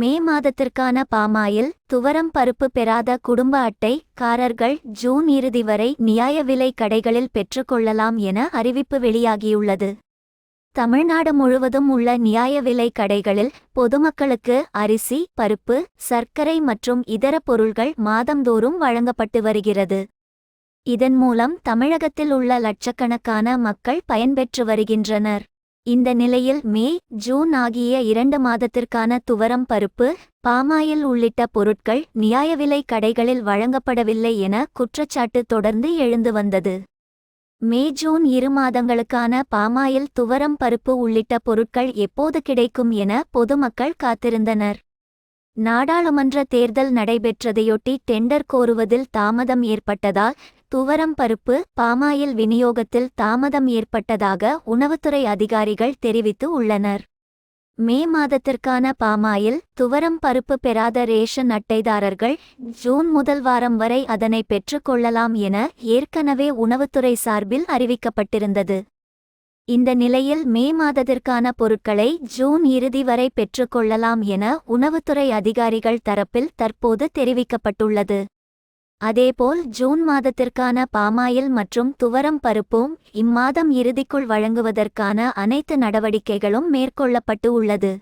மே மாதத்திற்கான பாமாயில் துவரம் பருப்பு பெறாத குடும்ப அட்டை காரர்கள் ஜூன் இறுதி வரை நியாய விலை கடைகளில் பெற்றுக்கொள்ளலாம் என அறிவிப்பு வெளியாகியுள்ளது. தமிழ்நாடு முழுவதும் உள்ள நியாய விலை கடைகளில் பொதுமக்களுக்கு அரிசி பருப்பு சர்க்கரை மற்றும் இதர பொருள்கள் மாதந்தோறும் வழங்கப்பட்டு வருகிறது. இதன் மூலம் தமிழகத்தில் உள்ள லட்சக்கணக்கான மக்கள் பயன்பெற்று வருகின்றனர். இந்த நிலையில் மே ஜூன் ஆகிய இரண்டு மாதத்திற்கான துவரம் பருப்பு பாமாயில் உள்ளிட்ட பொருட்கள் நியாய விலை கடைகளில் வழங்கப்படவில்லை என குற்றச்சாட்டு தொடர்ந்து எழுந்து வந்தது. மே ஜூன் இரு மாதங்களுக்கான பாமாயில் துவரம் பருப்பு உள்ளிட்ட பொருட்கள் எப்போது கிடைக்கும் என பொதுமக்கள் காத்திருந்தனர். நாடாளுமன்ற தேர்தல் நடைபெற்றதையொட்டி டெண்டர் கோருவதில் தாமதம் ஏற்பட்டதால் துவரம் பருப்பு பாமாயில் விநியோகத்தில் தாமதம் ஏற்பட்டதாக உணவுத்துறை அதிகாரிகள் தெரிவித்து உள்ளனர். மே மாதத்திற்கான பாமாயில் துவரம் பருப்பு பெறாத ரேஷன் அட்டைதாரர்கள் ஜூன் முதல் வாரம் வரை அதனை பெற்றுக்கொள்ளலாம் என ஏற்கனவே உணவுத்துறை சார்பில் அறிவிக்கப்பட்டிருந்தது. இந்த நிலையில் மே மாதத்திற்கான பொருட்களை ஜூன் இறுதி வரை பெற்றுக்கொள்ளலாம் என உணவுத்துறை அதிகாரிகள் தரப்பில் தற்போது தெரிவிக்கப்பட்டுள்ளது. அதேபோல் ஜூன் மாதத்திற்கான பாமாயில் மற்றும் துவரம் பருப்பும் இம்மாதம் இறுதிக்குள் வழங்குவதற்கான அனைத்து நடவடிக்கைகளும் மேற்கொள்ளப்பட்டு உள்ளது.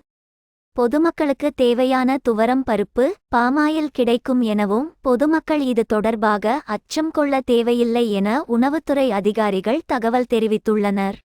பொதுமக்களுக்கு தேவையான துவரம் பருப்பு பாமாயில் கிடைக்கும் எனவும் பொதுமக்கள் இது தொடர்பாக அச்சம் கொள்ள தேவையில்லை என உணவுத்துறை அதிகாரிகள் தகவல் தெரிவித்துள்ளனர்.